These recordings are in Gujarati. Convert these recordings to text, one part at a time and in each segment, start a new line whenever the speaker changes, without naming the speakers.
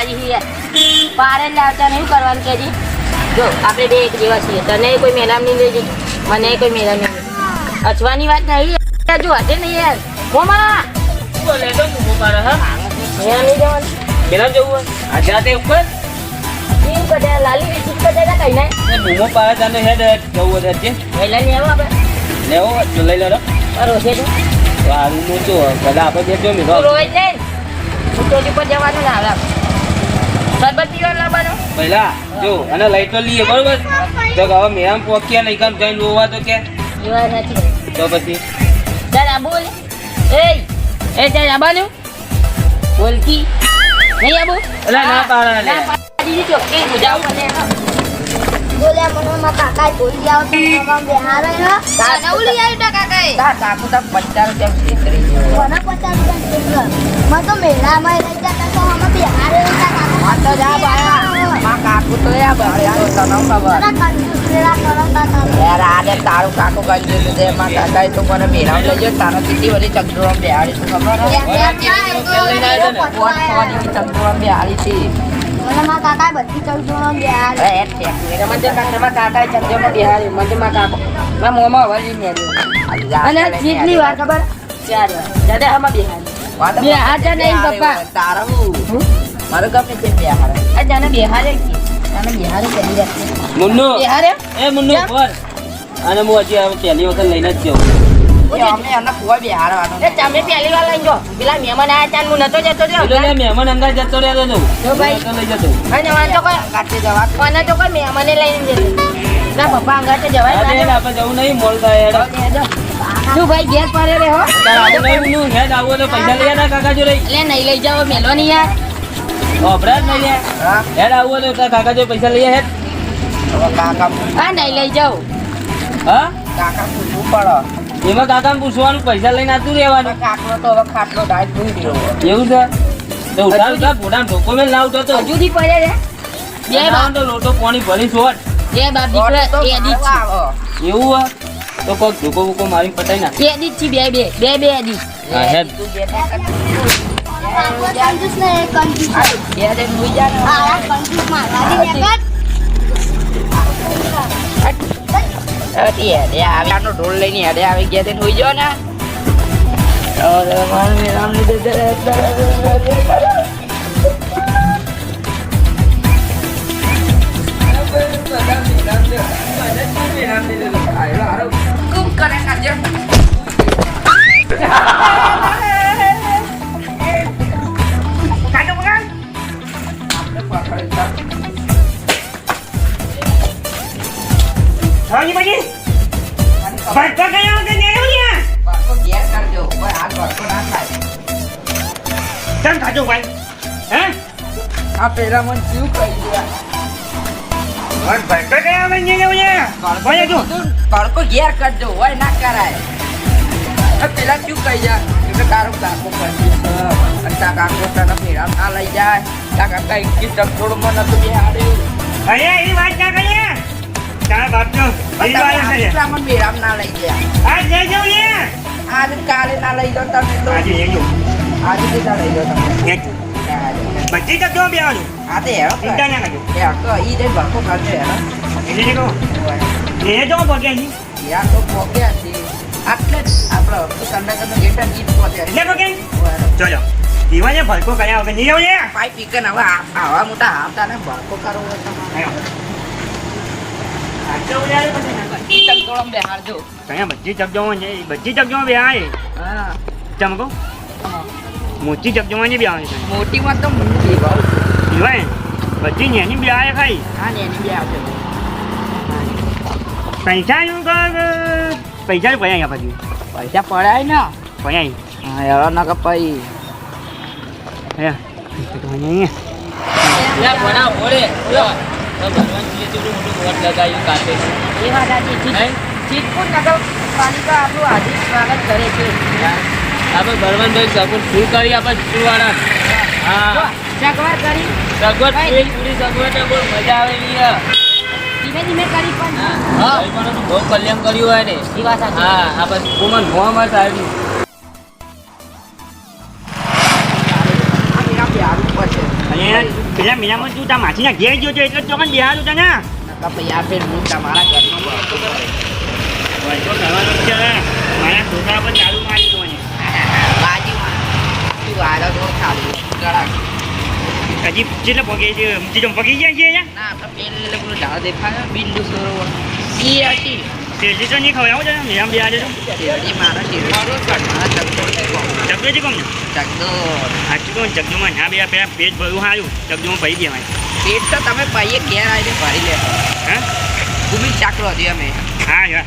બાજી છીએ પારે જ લાવતા નહીં કરવાનું કે જી? જો આપણે બે એક જેવા છીએ. તને કોઈ મેલામ નહીં લેજે. મને કોઈ મેલામ નહીં અચવાની વાત નહીં જો હશે નહીં યાર. મોમા!
બોલે તો હા
મેલામ નહીં જવાનું.
જવું હોય? આ ઉપર
કેમ કદે લાલી વિચિત કદે કઈ
ને બૂમો પાડે તાને હેડ જવું હોય તે
નહીં આવો આપણે.
લેવો લઈ લો
રોજે તો
તો આનું જો બધા આપણે જો મીઠો
રોજ લઈને ઉતોજી પર જવાનું ના આવે સરબત પીવા લાવવાનો?
પહેલા જો અને લઈ તો લઈએ બરોબર? તો કે હવે મેરામ પોક્યા નહીં કામ જઈને રોવા તો કે?
નથી
તો પછી?
ચાલ બોલ. એ એ ચાલ આબાનું બોલતી નહીં આબુ?
અલા, ના પાડા
ના દીદી ચોખ્ખી બુજાવું મને
બોલ્યા મને કાકા બોલી આવો તો મામા બેહારે હે. કાને ઉલી આવી તા
કાકુ તાર પચાસ રૂપિયા છેતરી ગયો.
મને પચાસ રૂપિયા દેજો મને તો મેળામાં લઈ
તારું ગયો તારા કેટલી બધી ચકડોળમાં તું ખબર હતી.
ચૌદોમાં બેહારે
અરે એ ઠેક. મને તો કાકા- મોંમાં ખબર નહીં પપ્પા તારા મારું ગમે તે બેહાડે આ જાને બેહાડે કે જાને બેહાડે કરી રાખે
મુન્નુ!
બેહાડે
એ મુન્નુ પર અને હું હજી હવે પહેલી વખત લઈને જ જાઉં
અમે એને કોઈ બેહાડવાનો એ તમે પહેલી વાર લઈ જો પેલા મહેમાન આયા ત્યાં હું નતો જતો રહ્યો.
પેલો લે મહેમાન અંદર જતો રહ્યો તો
ભાઈ.
તો લઈ જતો.
અને મને તો કોઈ કાઢી જવા મને તો કોઈ મહેમાને લઈને જતો ના પપ્પા અંગાતે જવાય ના
આપણે જવું નહીં મોલતા થાય હેડ.
તું ભાઈ ઘેર પડે રે હો?
તારે આવું નહીં હેડ આવું તો પૈસા લઈ કાકા
એટલે નહીં લઈ જાવ મેલો નહીં યાર.
અપરાધ નહીં લે. હેડ આવું હોય તો કાકા જોડે પૈસા લઈ હેડ.
હા નહીં લઈ જાઓ
હા?
કાકા પૂછવું પડો.
એમાં કાકાને પૂછવાનું પૈસા લઈને આતું રહેવાનું.
કાકડો તો હવે ખાટલો ડાયટ ભૂલી ગયો.
એવું છે? તો ઉઠાવ ઉઠાવ ફોટાને ઢોકો મેં લાવતો તો.
હજુ થી પડે છે બે બાપ
તો લોટો પાણી ભરી છોડ
બે બાપ દીકરા એડી જ છે.
એવું હા તો કોક ઢોકો બુકો મારી પટાઈ ના
એડી જ છે બે બે બે બે એડી
હા હેડ.
કાકો કંજૂસ ને એ કંજૂસ
બે દે મુઈ જા
આ કંજૂસ
અરે આવી આનો ઢોલ લઈને હેડે આવી ગયા તે હોઈ જો ને અરે માર મેરામ લીધે દે કુમ કરે
હાજી ભાજી ભટકો ગયો કે નહીં આવ્યો
બાળકો ગેર કરજો કોઈ આ બાળકો ના થાય.
કેમ ખાજો ભાઈ? હે?
આ પેલા મને શું કહી ગયા?
પણ ભટકો ગયો કે નહીં આવ્યો ભાઈ જો.
બાળકો ગેર કરજો હોય ના કરાય. આ પેલા શું કહી જાય કે તારો કાકો કરી કાકો તને ફેરા ના લઈ જાય. કાકા થોડું ચકડોળમાં નતું બેહાડ્યું.
અરે એ વાત ના કરીએ. તારા બાપનો
ના લઈ ગયા.
આ જઈ જાઉં ને
આજે કાલે ના લઈ જાઓ તમે તો.
આજે
કેટલા લઈ જાઓ તમે.
બધી જો બેવાનું.
આ તો હેરો
ચિંતા ના કરજો
એ હકો ઈ દે બાળકો કરજો હેરો
એટલે ને કહું. એ જો પગે છે
યાર તો પોગ્યા છે. આટલે આપણે હરકુ સંડાકરનો ગીત પહોંચ્યા
એટલે
બરાબર.
ચલો દીવાને ભટકો કર્યા વગર નહીં જાઉં ને
પાઇપ પીકન હવે આવા મોટા હાથા ને ભડકો કરવો હોય તમારે
આવ્યો. આટલો ઉડાડે પછી ના કરે.
ઈ ચકડોળમાં બેહાડજો
કયા બધી ચકજોમાં છે બધી ચકજોમાં બે આવે
હા
ચમકો મોટી ચકજોમાં નહીં બે આવે છે
મોટીમાં તો મૂકી બહુ
દીવાય બધી નેની બે આવે ખાઈ
હા ને એની બે આવશે
પૈસા નું કર પૈસા પૈયા અહીંયા પછી
પૈસા પડાય ને
પૈયા
હા યાર ના કપાઈ
હે અહીંયા
લે ભણા ઓળે લો તો ભગવાન
આપણું
આપણે આપણે મજા આવેલી
ધીમે ધીમે કરી પણ
હા બહુ કલ્યાણ કર્યું હોય ને
એ વાત
હા આ બસ કુમન મોહમ્મદ આવ્યું
આ
અને પેલા મહિનામાં તું તારા માસીના ઘેર ગયો છો એટલે જ ચોકન બિહારું તને વળતો કરવાનો જ છે મારા છોકરા પર ચાલુ મારી દો ને હજી કેટલે પગે છે? તો પગી ગયા છે અહીંયા? તેલથી તો નહીં ખવડાવો છે? મેમ બિહાર છે ચકડોજી કોમ ને સાચું કહું ચકડોમાં ના બે પેલા પેટ ભરું સારું ચકડોમાં ભરી દેવાય.
પેટ તો તમે ભાઈએ ઘેર આવીને ભરી લે
હા?
કુબી ચાકલો દે અમે.
હા યાર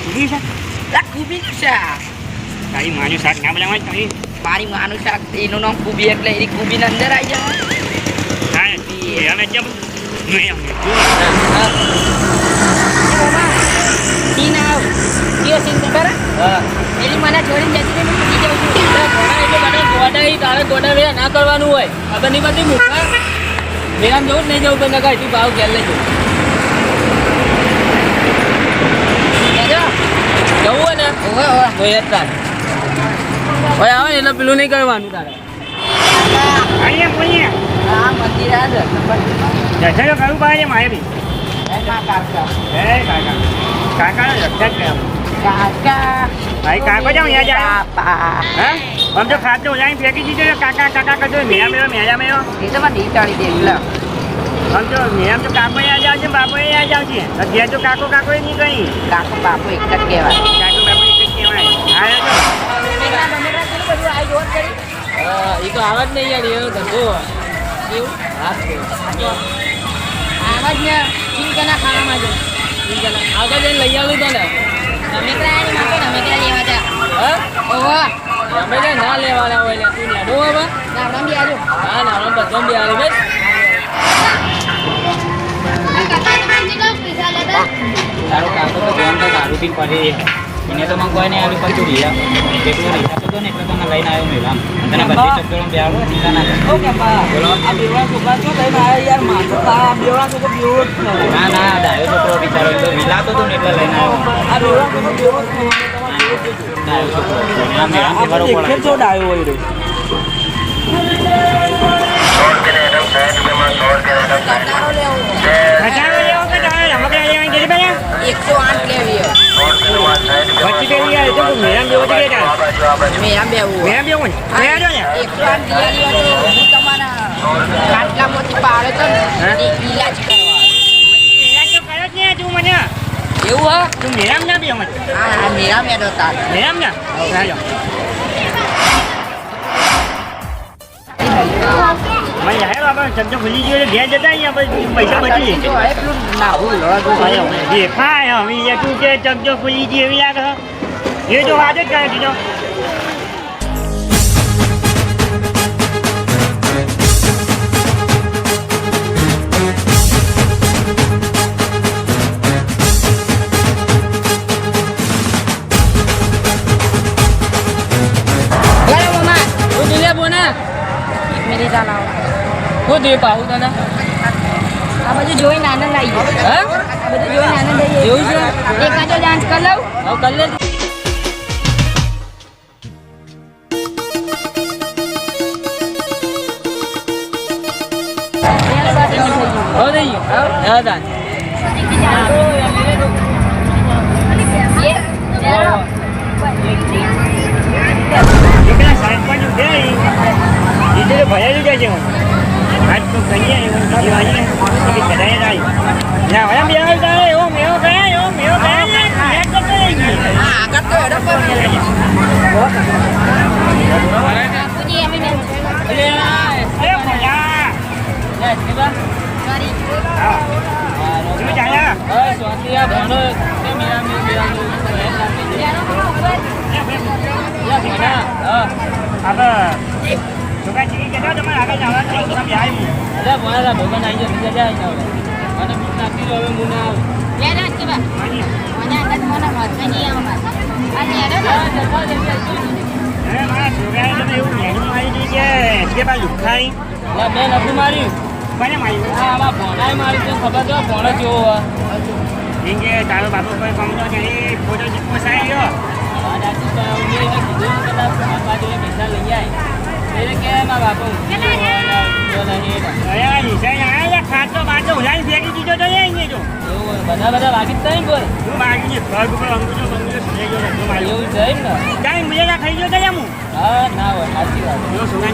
ઊભી છે
લા કુબી
તારી માનું શાક ના બનાવવા
મારી માનું શાક એનું નામ કુબી એટલે એ કુબીને અંદર આવી જાય
હા એ અમે કેમ નહીં અમે
સીન આવ કયો સીન ખબર એની મને છોડીને જતી રહી મૂકી જાઉં છું
તારે ગોડા વેરા ના કરવાનું હોય. આ નહીં બધી મૂકા વેરામ જવું જ નહીં જવું પણ નકા એટલું ભાવ ઘેર લઈ જવું જવું હોય ને? તો એ જ તાર. હવે આવે એટલે પેલું નહીં કરવાનું તારે.
અહીંયા બોલીએ
આ મંદિર આ
જશે મારે બી?
કાકા.
કાકા. કાકાનો રક્ષા જ કર્યા
કાકા.
ભાઈ કાકો જાઉં યા જાય
પાપા
હા? આમ તો ખાતો ઓલાઈ ફેંકી દીધો ને કાકા કાકા કરતો મેળા મેળો મેળા મેળો.
એ તો મને ઢીટાડી દેવી લા.
આમ તો મેમ તો કાકો યાદ આવશે બાપો યાદ આવશે. અત્યારે તો કાકો કાકો નહીં કઈ
કાકો બાપો એક જ કહેવાય.
કાકો બાપો એક જ કહેવાય. હા
એ તો આવે જ નહીં યાર એવો ધંધો. કેવું? હા.
આવા જ ને ચિંતાના ખાવામાં જ.
આગળ જઈને લઈ આવું તને.
અમે કરાયા માટે અમે કરા લેવા જા
હા
ઓહો.
અમે કઈ ના લેવાના હોય તું નેડો હવે
ગામડા બી આજો
હા, ના અમે બધો બી આવે બસ
તારો કાકો તો ધ્યાન તો દારૂ પી પડી એને તો મને કોઈ નહીં આવી પછી રહ્યા જેટલું રીસાતો હતો ને એટલે તને લઈને આવ્યો મેલામ તને બધી ચક્કરો બેહાડો ચિંતા ના કર
ઓકે બા આ બેવડા છોકરા છો લઈને આવ્યા યાર માથો આ બેવડા છોકરો બેવો જ છે
ના ના ડાયો છોકરો બિચારો એ તો વિલાતો હતો ને એટલે લઈને આવ્યો
આ બેવડા છોકરો બેવો જ છે
ડાયો છોકરો આ મેળામ
આ
ફેરવો
દેખે
પડે
છો ડાયો હોય રહ્યો
ખજાનો લેવો કે તારે વચ્ચે પેલી યાર તો મેળામ જેવો છે કે તારે
મેરા બેવું
ને? જો ને?
એકસો આઠ દિવાળી હોય તો હું? પાડે તો ઈલાજ કરવા
મેળા તો કર્યો જ ને તું મને.
એવું હા?
તું મેળામ ના બી
હા હા મેરા તાર.
મેરામ ના? ચાલો મને હે બાબા શબ્દ ભૂલી ગયો ઘેર જતા અહીંયા પછી પૈસા બચી જશે
જો હવે પેલું નાવું લડવું
દેખાય હવે તું કે ચકજો ખુલી ગઈ એવી લાગે એ તો વાત જ કરે કીધો
હેલો મમ્મા
હું હું દે પાઉં તને
આ બધું જોઈને આનંદ આવી ગયો.
હા?
આ બધું જોઈને આનંદ આવી
એવું છે?
એકાદો ડાન્સ કરી લઉં.
હવે કર લે હવે જાય ગયું હા તાન
એકલા સરપંચ ઉભે રહી. એ તો ભરાયેલું જાય છે હું. આજ તો કહીએ એવું બીજી વાંચીને પછી કઢાઈ જાય. ના, હવે બે વાર તારે એવો મેવો ગયા, એવો મેવો ગયા ને, મેં તો કરી ગઈ.
હા આગળ તો એડો પર બાપુજી એમ ને
અરે ભલા. હા. શું ચાલે?
હવે સ્વાતિ આ ભણો તે મેરા મેં મેરા હા
આપણે છોકરા ચીકી કહેતા તમે આગળ
અરે ભણા ભગવાન આવી જાય બીજા જાય ના અને હું નાખી દઉં હવે મુના આવું.
યાર. મને આગળ મને નહીં
અરે મારા છોકરાએ તમે એવું મારી દીધું કે લુખાઈ.
બે નથી મારી
કોને માર્યું?
આ આમાં ભણાય મારી તો ખબર તો ભણો હોય.
કેમ કે તારો બાપુ કોઈ કમતો નહીં ફોટો ગયો
મેં કીધું કે પૈસા લઈ આય. એટલે કે મારા બાપા વાંધો
આયા છે, ખાટલો ફેંકી દીધો તો એ અહીંયા.
બધા બધા વાગી જ થાય બોલ
હું
એવું છે ને
કાંઈ ખાઈ ગયો તો એમ હા
ના
સોના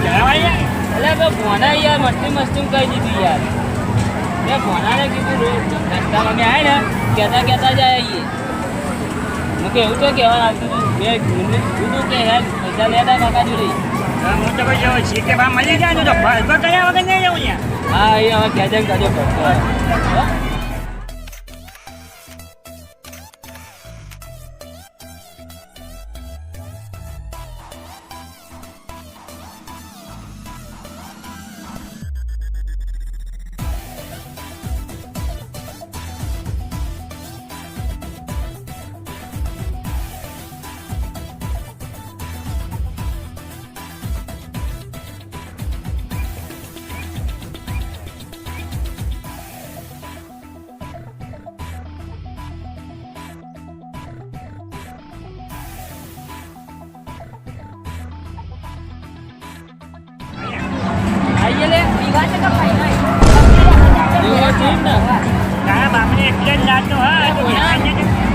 એટલે તો યાર મસ્તી મસ્તી કહી દીધું યાર મેં ભોનાને કીધું રસ્તામાં અમે આવ્યા ને કહેતા કહેતા જ હું કે તો કહેવા હતું મેં કીધું કે યાર પૈસા લેતા કાકા જોડે
હા, તો કોઈ જો કે ભાઈ મળી જાય તો ભરભર કર્યા વગર નહીં જવું યાર.
હા એ હવે કહેજે કહેજો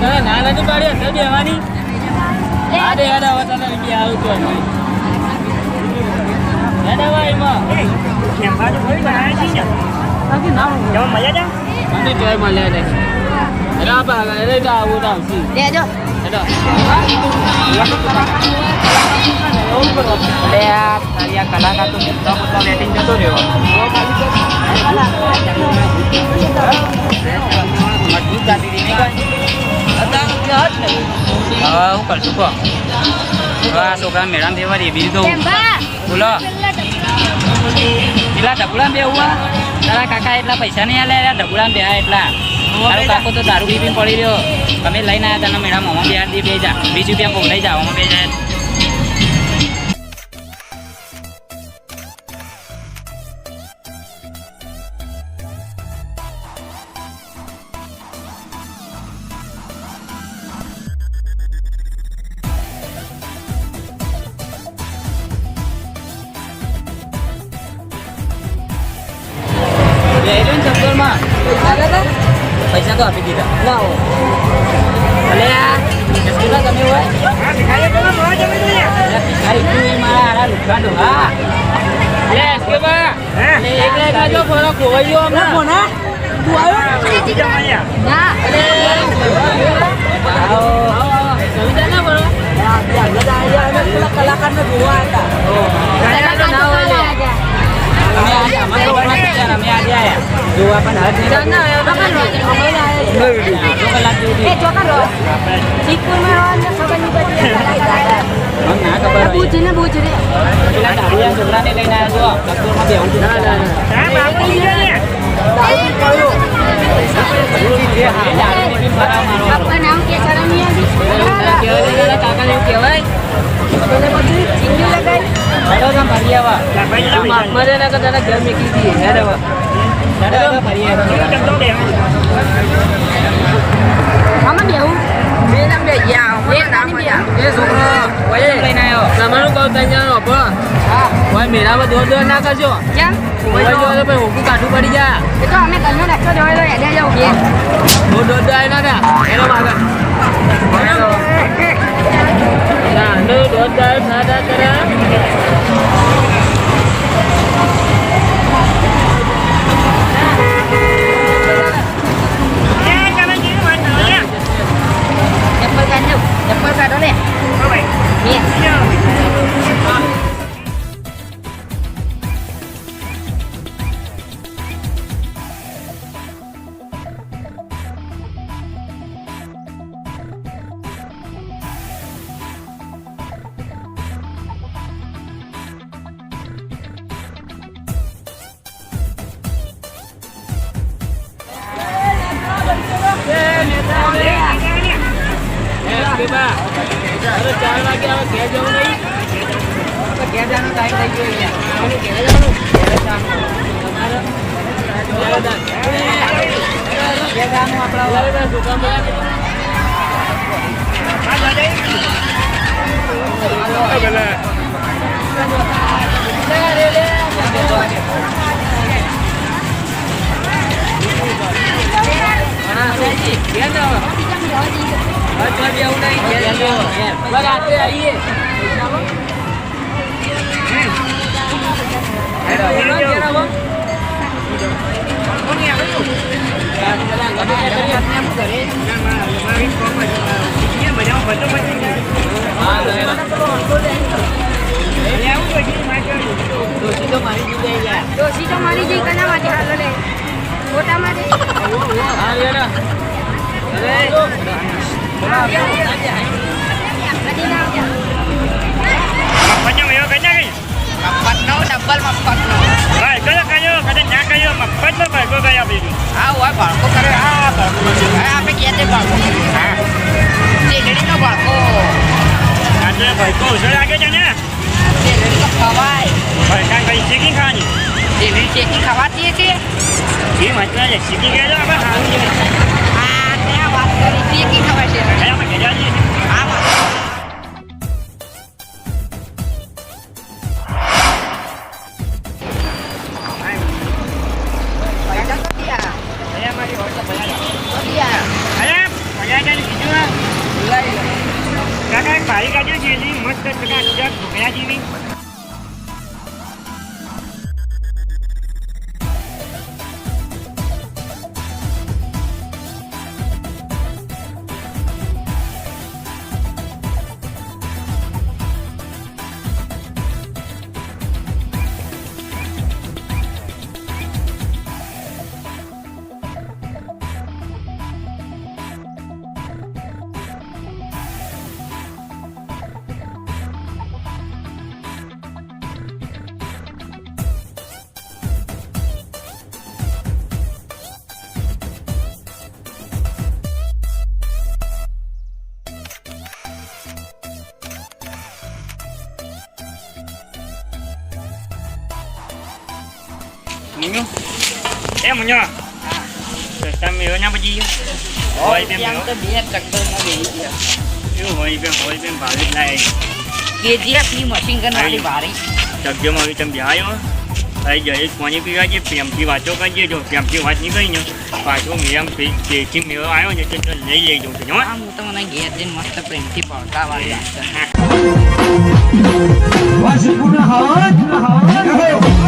ને નથી પાડી હશે બેવાની હા દે યાદ આવે તને બી આવું તો યાદ આવે
આ તારી કલાકાર તો મોટા મોટા બેટિંગ જતો રહ્યો? હવે હું કરશું કહો આ છોકરા મેળામાં બેવારી બીજું તો બોલો પેલા ઢબુડામાં બેહું આ? તારા કાકા એટલા પૈસા નહીં આલે ઢબુડામાં બેહા એટલા તારો કાકો તો દારૂ પી પીને પડી રહ્યો તમે લઈને આવ્યા તને મેળા મોમાં બેહાર દી બે જા વીસ રૂપિયા પોગલાઈ જાઓ મોમાં બે જાય પૈસા તો આપી દીધા
ના હો
ભલે સ્કૂલમાં તમે હોય
હા, ભિખારી લો
તું એ મારા હારા લુખા ડોહા
લે કે બા
હે?
એકલા એકલા જો ફરો ખોવાઈ ગયો અમને
કોના તું આવ્યો. ના
અરે આવો કવિતા ના
જોવા હતા
કલાકાર ના હોય લે
અમે આજે અમે આજે આયા જોવા પણ છોકરાને લઈને આવ્યા
કાકા એવું કહેવાય
તને પછી ચીંગી લગાઈ
લાભાઈ જરા પૈસા.
મારે ના કરતા ઘર મેકી દીધી
બે?
આમાં
મેળામાં દોર દોડ ના કરજો
કેમ
ઓય પડી જા
એ તો અમે
ના ના ના નો દીપા અરે ચાર વાગે ઘેર જવું
ઘેર જવાનો ટાઈમ થઈ ગયો
અહીંયા ઘેર જવાનું.
ઘેર જવાનું. આપણા
ડોશી તો મારી જઈ કના માટે હાલો લે. ફોટા માટે ના આવજા
મફતનો કઈ
મફતનો ડબલ મફતનો
હા કયો કયો કદાચ ના કયો મફતનો ભરકો કઈ દીધું
હા હોય ભડકો કરે હા ભડકો હા આપણે કહે છે હા શેરડીનો ભડકો
આજે ભરકો ઓછો લાગે છે ને
શેરડી તો ખવાય
ભરકા કઈ ખાવાની
શેરડી શેકી ખવાતી છે
એ મતલબ
હા ત્યાં વાત કરી
હવે આપણે ઘેર જઈએ
હા.
એ મુન્યો રસ્તા મેળો ના બચી ગયો હોય તેમ
ત્યાં તો બે ચક્કરમાં બેસી ગયા.
એવું હોય તેમ હોય તેમ ભાવે જ લાય
KGF ની machine gun વાળી ભારી.
સબ્જીમાં આવી તમે આવ્યો અહીં જઈએ પાણી પીવા જઈએ પ્રેમથી વાતો કરીએ જો પ્રેમથી વાત નહીં કરી ને પાછો મેમ તેથી મેળો આવ્યો છે તો લઈ લઈ જવું છે
હા, હું તો મને ઘેર જઈને મસ્ત પ્રેમથી પડતા વાળી વાત કરું.
વાસી પુનઃ હાથ હાથ